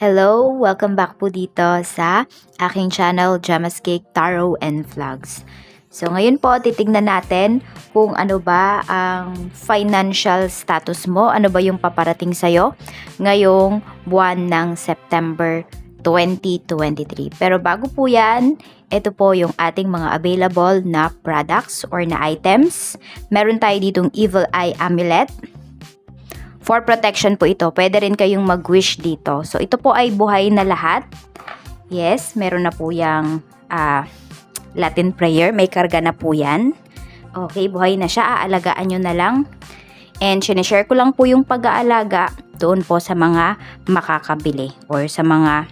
Hello! Welcome back po dito sa aking channel, Gemma's Cake, Tarot and Vlogs. So ngayon po, titignan natin kung ano ba ang financial status mo, ano ba yung paparating sa'yo ngayong buwan ng September 2023. Pero bago po yan, ito po yung ating mga available na products or na items. Meron tayo ditong Evil Eye Amulet, For protection po ito. Pwede rin kayong mag-wish dito. So, ito po ay buhay na lahat. Yes, meron na po yung ah, Latin prayer. May karga na po yan. Okay, buhay na siya. Aalagaan nyo na lang. And sinishare ko lang po yung pag-aalaga doon po sa mga makakabili or sa mga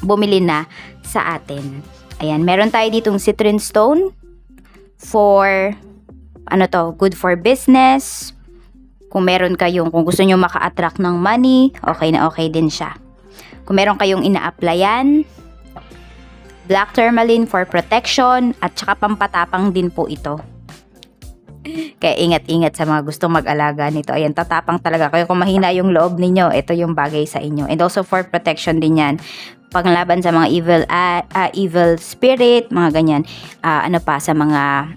bumili na sa atin. Ayan, meron tayo ditong citrine stone for ano to, good for business, kung meron kayong, kung gusto nyo maka-attract ng money, okay na okay din siya. Kung meron kayong ina-applyan, black tourmaline for protection, at saka pampatapang din po ito. Kaya ingat-ingat sa mga gustong mag-alaga nito. Ayan, tatapang talaga kayo. Kung mahina yung loob ninyo, ito yung bagay sa inyo. And also for protection din yan. Panglaban sa mga evil ah, ah, evil spirit, mga ganyan. Ah, ano pa, sa mga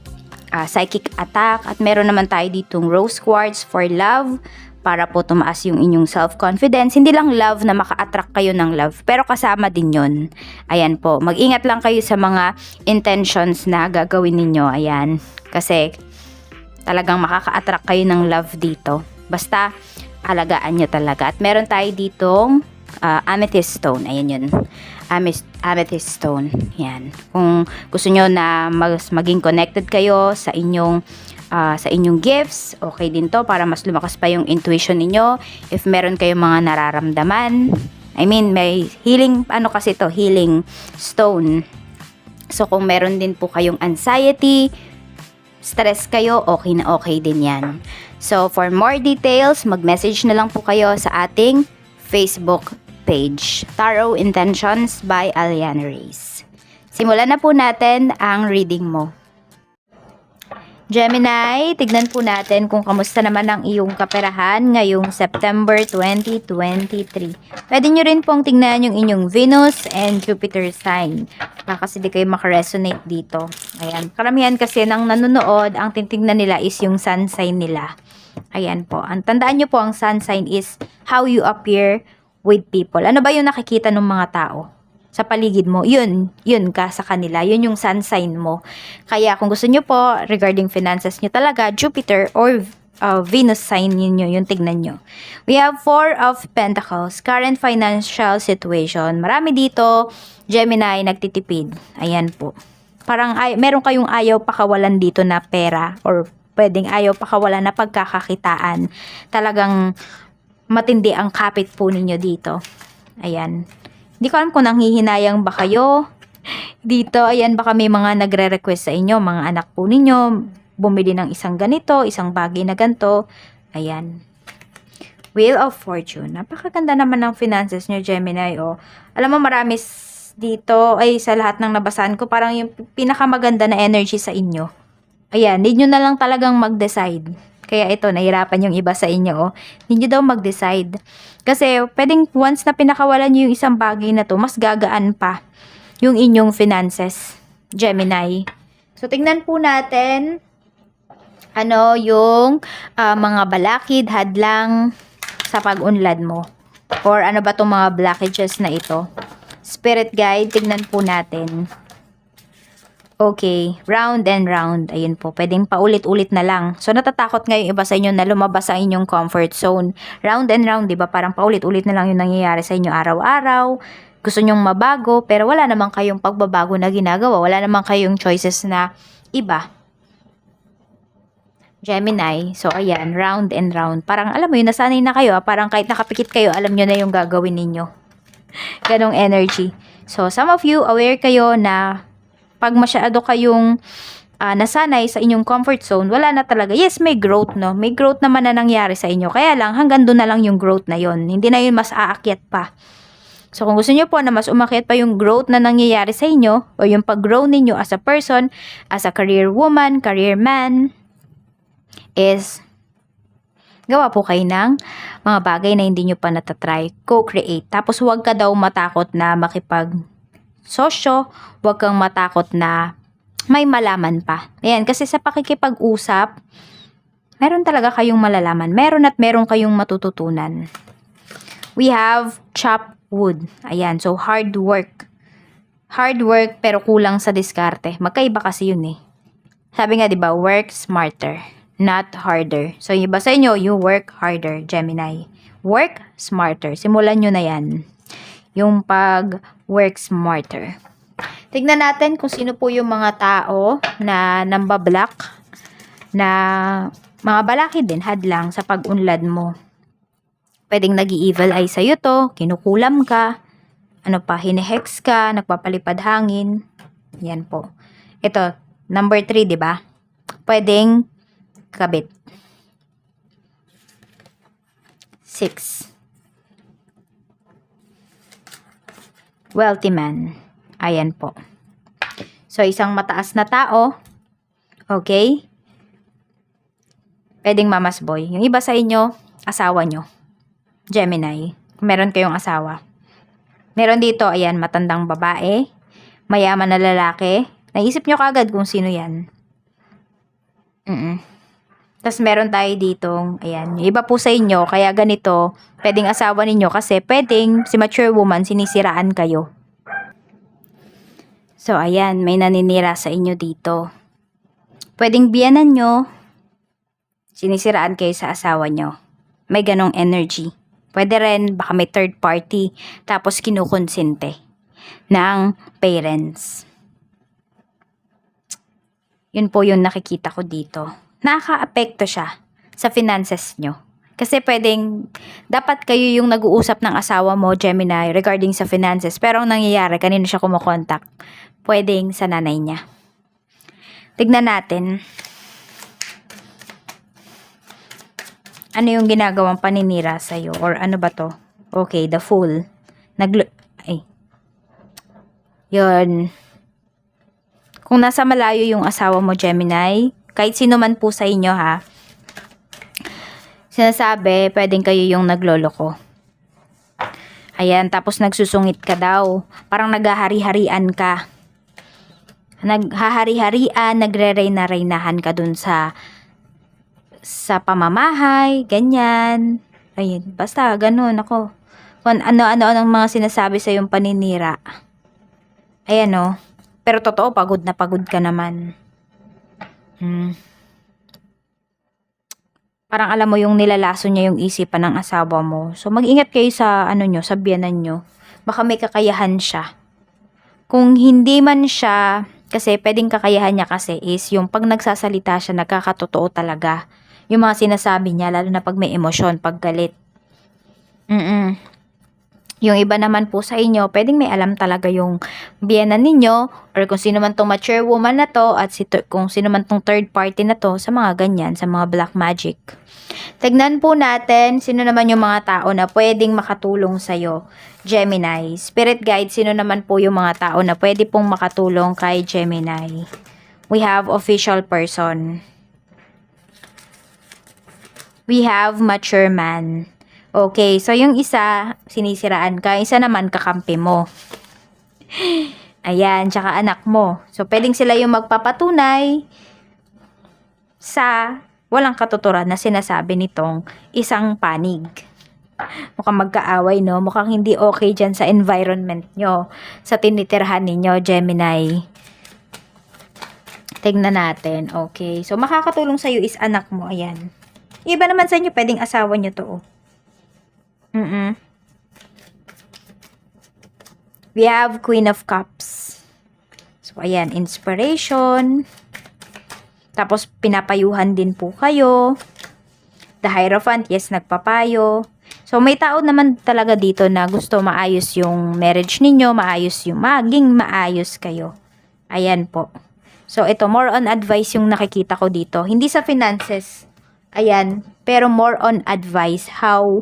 ah, psychic attack at meron naman tayo ditong rose quartz for love para po tumaas yung inyong self-confidence. Hindi lang love na maka-attract kayo ng love, pero kasama din yon. Ayan po, mag-ingat lang kayo sa mga intentions na gagawin ninyo. Ayan, kasi talagang makaka-attract kayo ng love dito. Basta, alagaan nyo talaga. At meron tayo ditong ah, amethyst stone. Ayan yun. Amethyst, amethyst stone. Yan. Kung gusto nyo na mas maging connected kayo sa inyong ah, sa inyong gifts, okay din to para mas lumakas pa yung intuition ninyo. If meron kayong mga nararamdaman, I mean, may healing, ano kasi to, healing stone. So, kung meron din po kayong anxiety, stress kayo, okay na okay din yan. So, for more details, mag-message na lang po kayo sa ating Facebook page, Tarot Intentions by Aliana Reyes. Simulan na po natin ang reading mo. Gemini, tignan po natin kung kamusta naman ang iyong kaperahan ngayong September 2023. Pwede nyo rin pong tingnan yung inyong Venus and Jupiter sign. Baka kasi di kayo makaresonate dito. Ayan. Karamihan kasi ng nanonood, ang titingnan nila is yung sun sign nila. Ayan po. Ang tandaan nyo po, ang sun sign is how you appear with people. Ano ba yung nakikita ng mga tao? sa paligid mo, yun, yun ka sa kanila. Yun yung sun sign mo. Kaya kung gusto nyo po, regarding finances nyo talaga, Jupiter or uh, Venus sign ninyo, yung tignan nyo. We have Four of Pentacles, current financial situation. Marami dito, Gemini, nagtitipid. Ayan po. Parang ay, meron kayong ayaw pakawalan dito na pera or pwedeng ayaw pakawalan na pagkakakitaan. Talagang matindi ang kapit po ninyo dito. Ayan. Hindi ko alam kung nanghihinayang ba kayo. Dito, ayan, baka may mga nagre-request sa inyo, mga anak po ninyo, bumili ng isang ganito, isang bagay na ganito. Ayan. Wheel of Fortune. Napakaganda naman ng finances nyo, Gemini. Oh. Alam mo, marami dito, ay sa lahat ng nabasahan ko, parang yung pinakamaganda na energy sa inyo. Ayan, need nyo na lang talagang mag-decide. Kaya ito, nahirapan yung iba sa inyo. Oh. Nyo daw mag-decide. Kasi pwedeng once na pinakawalan nyo yung isang bagay na to, mas gagaan pa yung inyong finances. Gemini. So, tingnan po natin ano yung ah, mga balakid, hadlang sa pag-unlad mo. Or ano ba itong mga blockages na ito. Spirit guide, tingnan po natin. Okay, round and round. Ayun po, pwedeng paulit-ulit na lang. So, natatakot ngayon iba sa inyo na lumabas sa inyong comfort zone. Round and round, di ba? Parang paulit-ulit na lang yung nangyayari sa inyo araw-araw. Gusto nyong mabago, pero wala naman kayong pagbabago na ginagawa. Wala naman kayong choices na iba. Gemini. So, ayan, round and round. Parang, alam mo yun, nasanay na kayo. ah. Parang kahit nakapikit kayo, alam nyo na yung gagawin ninyo. Ganong energy. So, some of you, aware kayo na pag masyado kayong ah, nasanay sa inyong comfort zone, wala na talaga. Yes, may growth, no? May growth naman na nangyari sa inyo. Kaya lang, hanggang doon na lang yung growth na yon. Hindi na yun mas aakyat pa. So, kung gusto niyo po na mas umakyat pa yung growth na nangyayari sa inyo, o yung pag-grow ninyo as a person, as a career woman, career man, is gawa po kayo ng mga bagay na hindi nyo pa natatry. Co-create. Tapos huwag ka daw matakot na makipag sosyo. Huwag kang matakot na may malaman pa. Ayan, kasi sa pakikipag-usap, meron talaga kayong malalaman. Meron at meron kayong matututunan. We have chop wood. Ayan, so hard work. Hard work pero kulang sa diskarte. Magkaiba kasi yun eh. Sabi nga 'di ba, work smarter, not harder. So yung iba sa inyo, you work harder, Gemini. Work smarter. Simulan nyo na 'yan. Yung pag work smarter. Tignan natin kung sino po yung mga tao na nambablock na mga balaki din hadlang sa pag-unlad mo. Pwedeng nag evil eye sa'yo to, kinukulam ka, ano pa, hinehex ka, nagpapalipad hangin. Yan po. Ito, number 3, di ba? Pwedeng kabit. 6. Wealthy man. Ayan po. So, isang mataas na tao. Okay? Pwedeng mamas boy. Yung iba sa inyo, asawa nyo. Gemini. Meron kayong asawa. Meron dito, ayan, matandang babae, mayaman na lalaki. Naisip nyo kagad kung sino yan. Mm Tapos meron tayo ditong, ayan, iba po sa inyo, kaya ganito, pwedeng asawa ninyo kasi pwedeng si mature woman, sinisiraan kayo. So, ayan, may naninira sa inyo dito. Pwedeng biyanan nyo, sinisiraan kayo sa asawa nyo. May ganong energy. Pwede rin, baka may third party, tapos kinukonsente ng parents. Yun po yung nakikita ko dito. Nakaka-apekto siya sa finances nyo. Kasi pwedeng, dapat kayo yung nag-uusap ng asawa mo, Gemini, regarding sa finances. Pero ang nangyayari, kanino siya kumukontak? Pwedeng sa nanay niya. Tignan natin. ano yung ginagawang paninira sa'yo? Or ano ba to? Okay, the fool. Naglo... Ay. Yun. Kung nasa malayo yung asawa mo, Gemini, kahit sino man po sa inyo ha, sinasabi, pwedeng kayo yung nagloloko. Ayan, tapos nagsusungit ka daw. Parang naghahari-harian ka. Naghahari-harian, nagre-reyna-reynahan ka dun sa sa pamamahay, ganyan. Ayun, basta ganun ako. Kung ano-ano ang mga sinasabi sa yung paninira. Ayan o. Pero totoo, pagod na pagod ka naman. Hmm. Parang alam mo yung nilalaso niya yung isipan ng asawa mo. So mag-ingat kayo sa ano nyo, sa biyanan nyo. Baka may kakayahan siya. Kung hindi man siya, kasi pwedeng kakayahan niya kasi is yung pag nagsasalita siya, nagkakatotoo talaga yung mga sinasabi niya, lalo na pag may emosyon, pag galit. Mm Yung iba naman po sa inyo, pwedeng may alam talaga yung biyanan ninyo or kung sino man tong mature woman na to at si kung sino man tong third party na to sa mga ganyan, sa mga black magic. Tignan po natin sino naman yung mga tao na pwedeng makatulong sa'yo. Gemini. Spirit guide, sino naman po yung mga tao na pwede pong makatulong kay Gemini. We have official person we have mature man. Okay, so yung isa, sinisiraan ka. Isa naman, kakampi mo. Ayan, tsaka anak mo. So, pwedeng sila yung magpapatunay sa walang katuturan na sinasabi nitong isang panig. Mukhang magkaaway, no? Mukhang hindi okay dyan sa environment nyo. Sa tinitirhan ninyo, Gemini. Tingnan natin. Okay. So, makakatulong sa'yo is anak mo. Ayan. Iba naman sa inyo, pwedeng asawa nyo to. Oh. Mm-mm. We have Queen of Cups. So, ayan, inspiration. Tapos, pinapayuhan din po kayo. The Hierophant, yes, nagpapayo. So, may tao naman talaga dito na gusto maayos yung marriage ninyo, maayos yung maging maayos kayo. Ayan po. So, ito, more on advice yung nakikita ko dito. Hindi sa finances. Ayan, pero more on advice how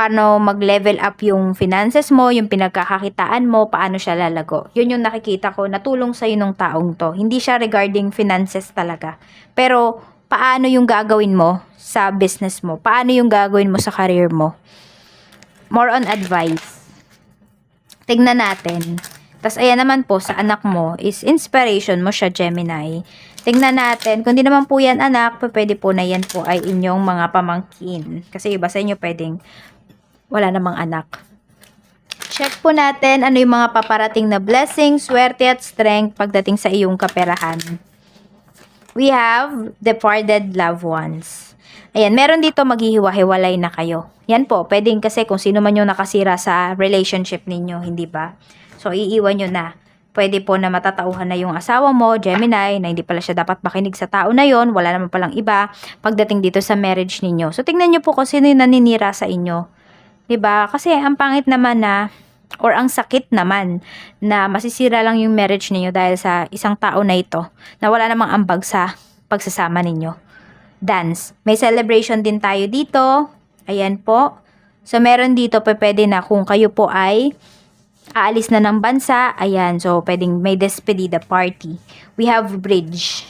paano mag-level up yung finances mo, yung pinagkakakitaan mo, paano siya lalago. Yun yung nakikita ko, natulong sa'yo ng taong to. Hindi siya regarding finances talaga. Pero, paano yung gagawin mo sa business mo? Paano yung gagawin mo sa career mo? More on advice. Tignan natin. Tapos ayan naman po sa anak mo is inspiration mo siya Gemini. Tingnan natin, kung di naman po yan anak, pwede po na yan po ay inyong mga pamangkin. Kasi iba sa inyo pwedeng wala namang anak. Check po natin ano yung mga paparating na blessings, swerte at strength pagdating sa iyong kaperahan. We have departed loved ones. Ayan, meron dito maghihiwa-hiwalay na kayo. Yan po, pwedeng kasi kung sino man yung nakasira sa relationship ninyo, hindi ba? So, iiwan nyo na. Pwede po na matatauhan na yung asawa mo, Gemini, na hindi pala siya dapat makinig sa tao na yon, wala naman palang iba, pagdating dito sa marriage ninyo. So, tingnan nyo po kung sino yung naninira sa inyo. 'Di? Kasi ang pangit naman na or ang sakit naman na masisira lang yung marriage ninyo dahil sa isang tao na ito na wala namang ambag sa pagsasama ninyo. Dance. May celebration din tayo dito. Ayan po. So, meron dito pa pwede na kung kayo po ay aalis na ng bansa. Ayan. So, pwedeng may despedida party. We have bridge.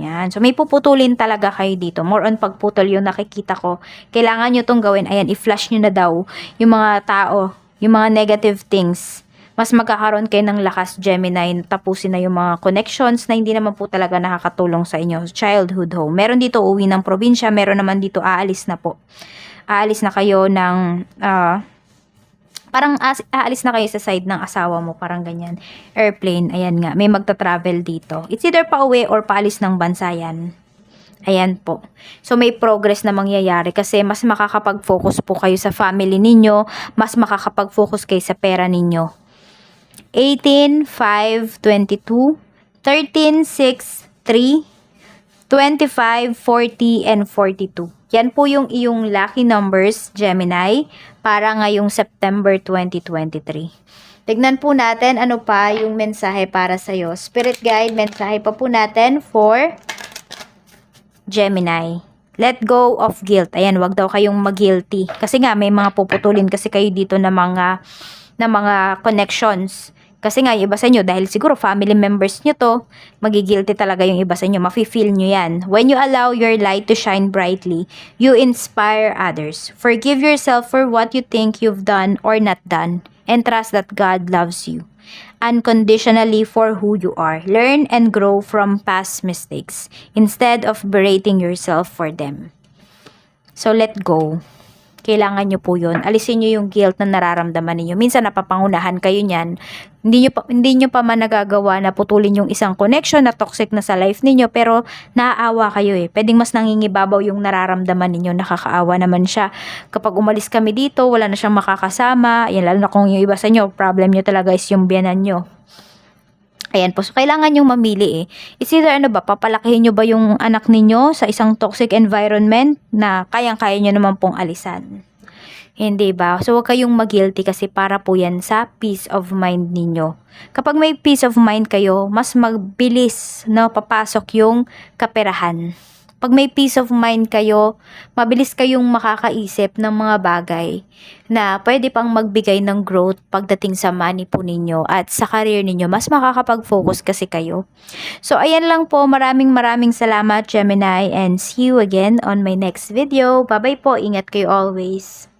Yan. So, may puputulin talaga kayo dito. More on pagputol yung nakikita ko. Kailangan nyo tong gawin. Ayan, i-flash nyo na daw yung mga tao, yung mga negative things. Mas magkakaroon kayo ng lakas, Gemini, tapusin na yung mga connections na hindi naman po talaga nakakatulong sa inyo. Childhood home. Meron dito uwi ng probinsya, meron naman dito aalis na po. Aalis na kayo ng... ah, parang as, aalis na kayo sa side ng asawa mo, parang ganyan. Airplane, ayan nga, may magta-travel dito. It's either pa uwi or paalis ng bansa yan. Ayan po. So, may progress na mangyayari kasi mas makakapag-focus po kayo sa family ninyo, mas makakapag-focus kayo sa pera ninyo. 18, 5, 22, 13, 6, 3, 25, 40, and 42. Yan po yung iyong lucky numbers, Gemini, para ngayong September 2023. Tignan po natin ano pa yung mensahe para sa'yo. Spirit guide, mensahe pa po natin for Gemini. Let go of guilt. Ayan, wag daw kayong mag-guilty. Kasi nga, may mga puputulin kasi kayo dito na mga, na mga connections. Kasi nga, yung iba sa inyo, dahil siguro family members nyo to, magigilty talaga yung iba sa inyo. Mafe-feel nyo yan. When you allow your light to shine brightly, you inspire others. Forgive yourself for what you think you've done or not done. And trust that God loves you unconditionally for who you are. Learn and grow from past mistakes instead of berating yourself for them. So let go. Kailangan nyo po yun. Alisin nyo yung guilt na nararamdaman ninyo. Minsan napapangunahan kayo niyan. Hindi nyo pa, hindi nyo pa man nagagawa na putulin yung isang connection na toxic na sa life ninyo pero naaawa kayo eh. Pwedeng mas nangingibabaw yung nararamdaman ninyo. Nakakaawa naman siya. Kapag umalis kami dito, wala na siyang makakasama. Yan, lalo na kung yung iba sa inyo, problem nyo talaga is yung biyanan nyo. Ayan po, so kailangan yung mamili eh. It's either ano ba, papalakihin nyo ba yung anak ninyo sa isang toxic environment na kayang-kaya nyo naman pong alisan. Hindi ba? So, huwag kayong mag-guilty kasi para po yan sa peace of mind ninyo. Kapag may peace of mind kayo, mas magbilis na papasok yung kaperahan. Pag may peace of mind kayo, mabilis kayong makakaisip ng mga bagay na pwede pang magbigay ng growth pagdating sa money po ninyo at sa career ninyo. Mas makakapag-focus kasi kayo. So, ayan lang po. Maraming maraming salamat, Gemini, and see you again on my next video. Bye-bye po. Ingat kayo always.